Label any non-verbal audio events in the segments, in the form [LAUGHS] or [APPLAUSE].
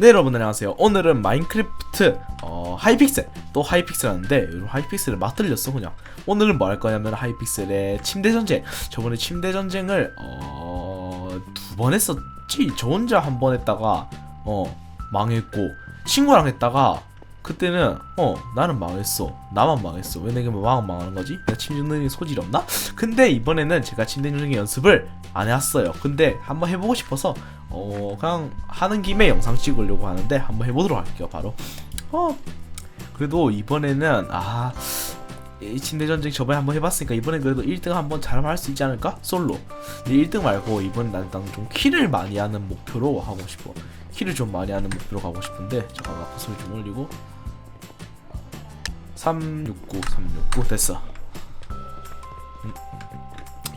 네 여러분 안녕하세요. 오늘은 마인크래프트 어, 하이픽셀 또 하이픽셀 하는데 요즘 하이픽셀을 맞들렸어 그냥. 오늘은 뭐 할 거냐면 하이픽셀의 침대 전쟁. 저번에 침대 전쟁을 어, 두 번 했었지? 저 혼자 한 번 했다가 어 망했고 친구랑 했다가 그때는 어 나는 망했어. 나만 망했어. 왜 내가 망 망하는 거지? 내가 침대 전쟁에 소질이 없나? 근데 이번에는 제가 침대 전쟁 연습을 안 해왔어요. 근데 한번 해보고 싶어서 어 그냥 하는 김에 영상 찍으려고 하는데 한번 해보도록 할게요 바로. 어 그래도 이번에는 아이 침대 전쟁 저번에 한번 해봤으니까 이번에 그래도 1등 한번 잘할 수 있지 않을까? 솔로. 근데 1등 말고 이번 난좀 키를 많이 하는 목표로 하고 싶어. 키를 좀 많이 하는 목표로 가고 싶은데 잠깐만 소리 좀 올리고. 369 369 됐어. 음,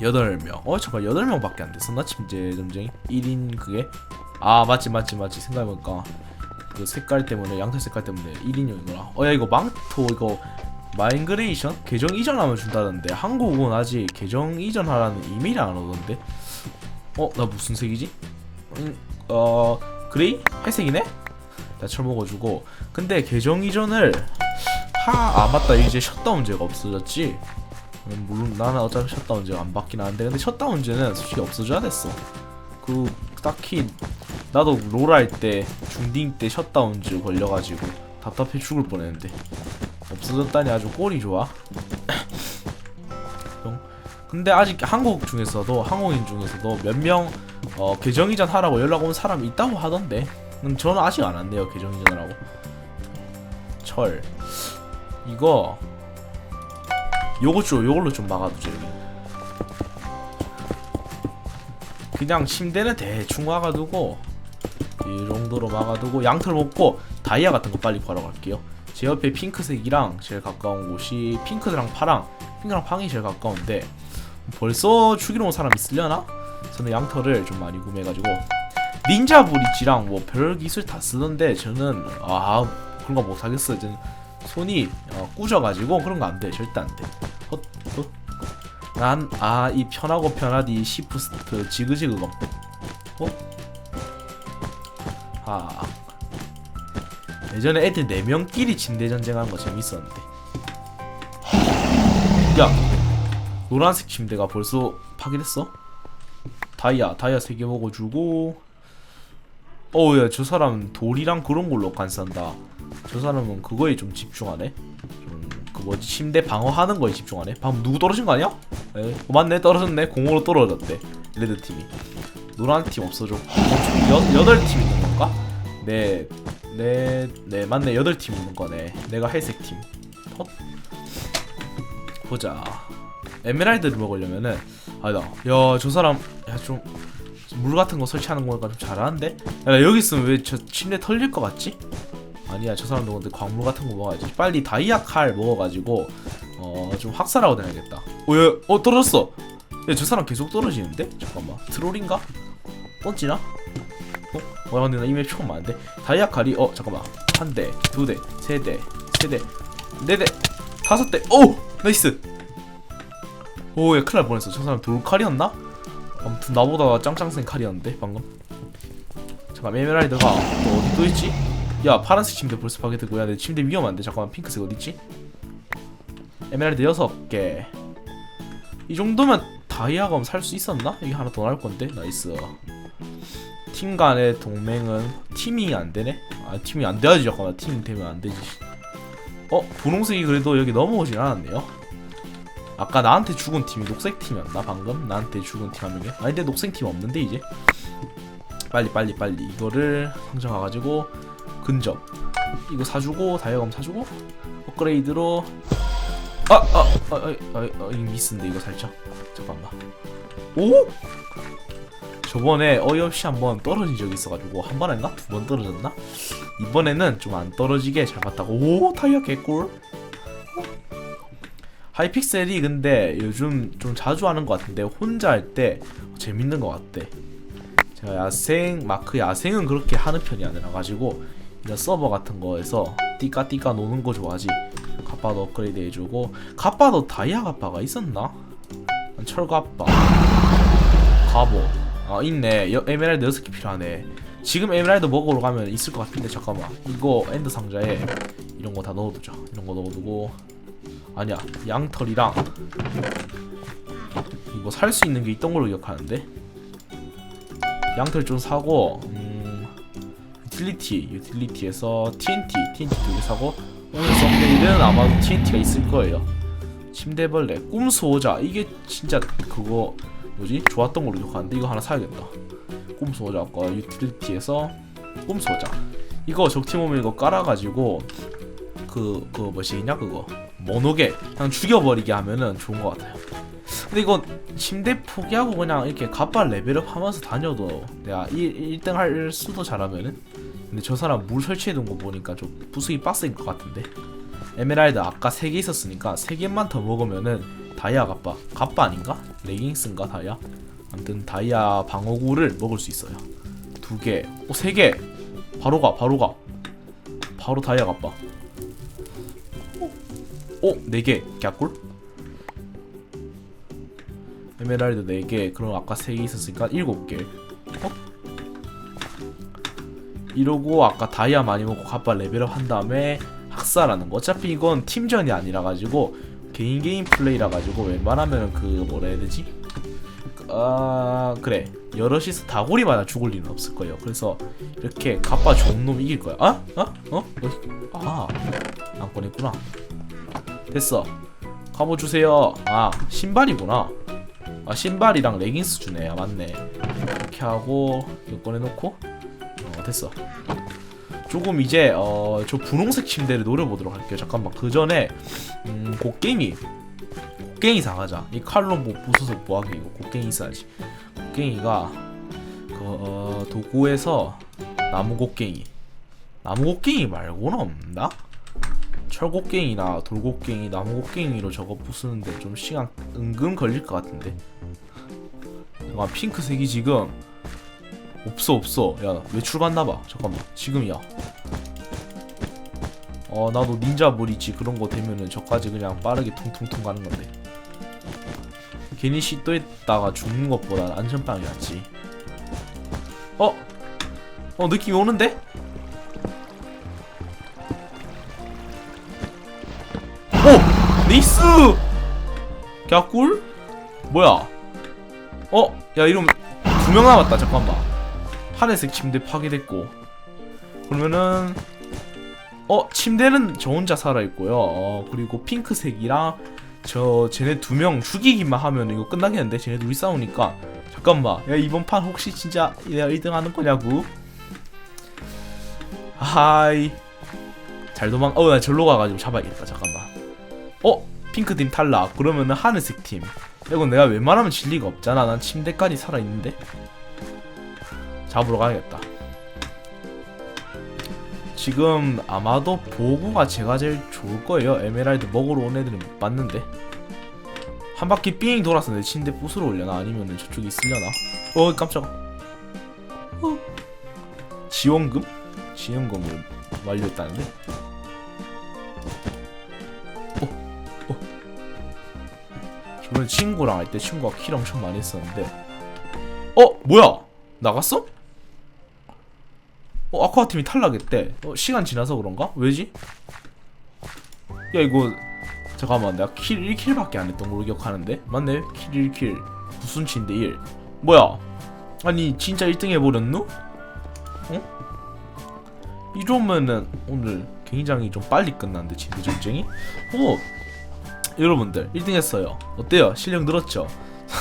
8명. 어 잠깐 8명밖에 안 됐었나? 침대 전쟁이? 1인 그게? 아 맞지 맞지 맞지. 생각해보니까 그 색깔 때문에 양털 색깔 때문에 1인용이구나. 어야 이거 망토 이거 마인그레이션? 계정 이전하면 준다던데. 한국은 아직 계정 이전하라는 이메일이 안 오던데. 어 나 무슨 색이지? 음, 어 그레이? 회색이네? 나 철먹어주고. 근데 계정 이전을 하 아 맞다. 이제 셧다운제가 없어졌지? 음, 물론 나는 어차피 셧다운제가 안 받긴 하는데 근데 셧다운제는 솔직히 없어져야 됐어. 그 딱히 나도 롤 할 때 중딩 때 셧다운즈 걸려가지고 답답해 죽을 뻔했는데. 없어졌다니 아주 꼴이 좋아. [COUGHS] 형. 근데 아직 한국 중에서도 한국인 중에서도 몇명 어, 계정 이전 하라고 연락 온 사람 있다고 하던데. 음, 저는 아직 안 왔네요 계정 이전을 하고. 철. 이거 요거 좀 요걸로 좀 막아두죠 여기 그냥 침대는 대충 막아두고 이 정도로 막아두고 양털 먹고 다이아 같은 거 빨리 구하러 갈게요. 제 옆에 핑크색이랑 제일 가까운 곳이 핑크랑 파랑 핑크랑 팡이 제일 가까운데 벌써 죽이러 온 사람 있으려나? 저는 양털을 좀 많이 구매해가지고 닌자 브릿지랑 뭐 별 기술 다 쓰던데 저는 아 그런 거 못하겠어요. 저는 손이 어, 꾸져가지고 그런 거 안 돼. 절대 안돼. 난아 이 편하고 편하디 시프트 지그지그 검 어? 아. 예전에 애들 4명끼리 침대 전쟁하는 거 재밌었는데. 야 노란색 침대가 벌써 파괴됐어? 다이아 다이아 3개 먹어주고. 어우야 저 사람 돌이랑 그런 걸로 간싼다 저 사람은 그거에 좀 집중하네. 좀그 뭐지? 침대 방어하는 거에 집중하네. 방금 누구 떨어진 거 아니야? 에? 어, 맞네. 떨어졌네. 공으로 떨어졌대. 레드 팀이. 노란 팀 없어져. 여덟 팀 있는 건가? 네, 네, 네. 맞네. 여덟 팀 있는 거네. 내가 회색 팀. 헛. 보자. 에메랄드를 먹으려면은 아니다. 야저 사람 야좀 물 같은 거 설치하는 거니까 좀 잘하는데? 야나 여기 있으면 왜 저 침대 털릴 것 같지? 아니야 저 사람도 근데 광물 같은 거 먹어야지 빨리 다이아 칼 먹어가지고 어 좀 학살하고 다녀야겠다 어야 어 떨어졌어 야저 사람 계속 떨어지는데? 잠깐만 트롤인가? 던지나? 어? 와 근데 나 이맵 처음 많은데 다이아 칼이 어 잠깐만 한 대, 두 대, 세 대, 세 대, 네 대, 다섯 대. 오 나이스. 오야 큰일 날 뻔했어. 저 사람 돌칼이었나? 아무튼 나보다 짱짱센 칼이었는데 방금. 잠깐 에메랄드가 또 어디 또 있지? 야 파란색 침대 벌써 파괴되고 야내 침대 위험한데 잠깐만 핑크색 어디 있지? 에메랄드 여섯 개. 이 정도면 다이아검 살 수 있었나? 이게 하나 더 나올 건데 나이스. 팀 간의 동맹은 팀이 안 되네? 아 팀이 안 돼야지 잠깐만 팀 되면 안 되지. 어 분홍색이 그래도 여기 넘어오진 않았네요. 아까 나한테 죽은 팀이 녹색 팀이었나 방금? 나한테 죽은 팀 한 명이? 아니 근데 녹색 팀 없는데 이제 빨리 빨리 빨리 이거를 상점 가가지고 근접. 이거 사주고 다이아검 사주고 업그레이드로. 아 아 아 아 아, 아, 아, 아, 이거 미스인데 이거 살짝. 잠깐만. 오? 저번에 어이없이 한번 떨어진 적이 있어가지고 한번 했나? 두번 떨어졌나? 이번에는 좀 안 떨어지게 잘 봤다고. 오 타이어 개꿀. 하이픽셀이 근데 요즘 좀 자주 하는 것 같은데 혼자 할 때 재밌는 것 같대. 제가 야생 마크 야생은 그렇게 하는 편이 아니라 가지고 이런 서버 같은 거에서 띠까띠까 노는 거 좋아하지? 갑바도 업그레이드 해주고 갑바도 다이아 갑바가 있었나? 철갑바. 갑오. 아 있네. 여, 에메랄드 6개 필요하네. 지금 에메랄드 먹으러 가면 있을 것 같은데 잠깐만. 이거 엔드 상자에 이런 거 다 넣어두자. 이런 거 넣어두고. 아니야 양털이랑 이거 살 수 있는 게 있던 걸로 기억하는데? 양털 좀 사고 음 유틸리티 유틸리티에서 TNT TNT 두 개 사고 오늘 썸네일은 아마도 TNT가 있을 거예요. 침대벌레 꿈수호자. 이게 진짜 그거 뭐지? 좋았던 걸로 기억하는데 이거 하나 사야겠다. 꿈수호자 아까 유틸리티에서 꿈수호자. 이거 적팀 오면 이거 깔아가지고 그 그거 뭐시냐 그거? 모노게 그냥 죽여버리게 하면은 좋은 것 같아요. 근데 이거 침대 포기하고 그냥 이렇게 갑발 레벨업 하면서 다녀도 내가 1, 1등 할 수도 잘하면은 근데 저 사람 물 설치해둔 거 보니까 좀 부수기 빡센 것 같은데 에메랄드 아까 3개 있었으니까 3개만 더 먹으면은 다이아 갑바 갑바 아닌가? 레깅스인가 다이아? 아무튼 다이아 방어구를 먹을 수 있어요 두개 오, 세 개! 바로 가 바로 가 바로 다이아 갑바 오! 네개 개꿀? 에메랄드 4개 그럼 아까 3개 있었으니까 7개 어? 이러고 아까 다이아 많이 먹고 갑바 레벨업 한 다음에 학살하는 거. 어차피 이건 팀전이 아니라 가지고 개인 개인 플레이라 가지고 웬만하면 그 뭐라 해야 되지? 아 그래. 여럿이서 다구리마다 죽을 리는 없을 거예요. 그래서 이렇게 갑바 좋은 놈 이길 거야. 아? 어? 어? 어? 아안 꺼냈구나. 됐어. 갑옷 주세요. 아 신발이구나. 아 신발이랑 레깅스 주네. 아 맞네. 이렇게 하고 이거 꺼내놓고. 어 됐어. 조금 이제 어 저 분홍색 침대를 노려보도록 할게요. 잠깐만. 그 전에 음 곡괭이. 곡괭이 사가자. 이 칼로 뭐 부숴서 뭐하게 이거 곡괭이 있어야지. 곡괭이가 그 어, 도구에서 나무 곡괭이. 나무 곡괭이 말고는 없나? 철곡갱이나 돌곡갱이, 나무곡갱이로 저거 부수는데 좀 시간 은근 걸릴 것 같은데. 잠깐 핑크색이 지금 없어 없어. 야 외출 갔나봐. 잠깐만 지금이야. 어 나도 닌자 브리지 그런 거 되면은 저까지 그냥 빠르게 퉁퉁퉁 가는 건데. 괜히 시도했다가 죽는 것보다 안전빵이 낫지. 어? 어 느낌이 오는데? 오! 니스! 개꿀? 뭐야? 어? 야 이러면 두 명 남았다 잠깐만 하늘색 침대 파괴됐고. 그러면은 어? 침대는 저 혼자 살아있고요. 어 그리고 핑크색이랑 저 쟤네 두 명 죽이기만 하면 이거 끝나겠는데? 쟤네 둘이 싸우니까. 잠깐만. 야 이번 판 혹시 진짜 내가 1등 하는 거냐고? 하이. 잘 도망 어나 절로 가가지고 잡아야겠다. 잠깐만. 어? 핑크 팀 탈락. 그러면은 하늘색 팀. 이건 내가 웬만하면 질 리가 없잖아. 난 침대까지 살아있는데 잡으러 가야겠다 지금 아마도 보고가 제가 제일 좋을 거예요 에메랄드 먹으러 온 애들은 못 봤는데 한 바퀴 삥 돌아서 내 침대 부수러 올려나 아니면은 저쪽에 있으려나 어 깜짝아 어. 지원금? 지원금을 완료했다는데 저번에 친구랑 할 때 친구가 킬 엄청 많이 했었는데 어? 뭐야? 나갔어? 어 아쿠아 팀이 탈락했대 어 시간 지나서 그런가? 왜지? 야 이거 잠깐만 내가 킬 1킬밖에 안 했던 걸로 기억하는데 맞네 킬 1킬 구순치인데 1 뭐야 아니 진짜 1등 해버렸누? 어? 이러면은 오늘 굉장히 좀 빨리 끝났는데 진대 전쟁이? 어 여러분들 1등 했어요 어때요? 실력 늘었죠?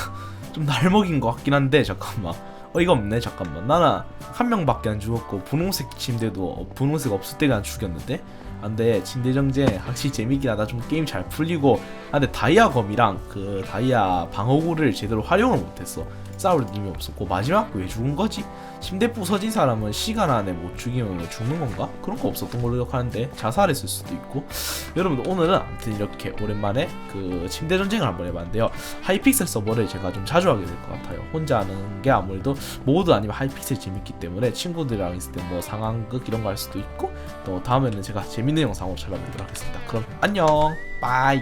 [LAUGHS] 좀 날먹인 것 같긴 한데 잠깐만 어이가 없네 잠깐만. 나는 한 명밖에 안 죽었고 분홍색 침대도 어, 분홍색 없을 때가 안 죽였는데? 안돼 침대 정제 확실히 재밌긴 하다. 좀 게임 잘 풀리고. 아 근데 다이아 검이랑 그 다이아 방어구를 제대로 활용을 못했어 싸울 힘이 없었고 마지막 왜 죽은 거지? 침대 부서진 사람은 시간 안에 못 죽이면 죽는 건가? 그런 거 없었던 걸로 기억하는데 자살했을 수도 있고. 여러분들 오늘은 아무튼 이렇게 오랜만에 그 침대 전쟁을 한번 해봤는데요. 하이픽셀 서버를 제가 좀 자주 하게 될 것 같아요. 혼자 하는 게 아무래도 모드 아니면 하이픽셀 재밌기 때문에 친구들이랑 있을 때 뭐 상황극 이런 거 할 수도 있고 또 다음에는 제가 재밌는 영상으로 찾아뵙도록 하겠습니다. 그럼 안녕! 빠이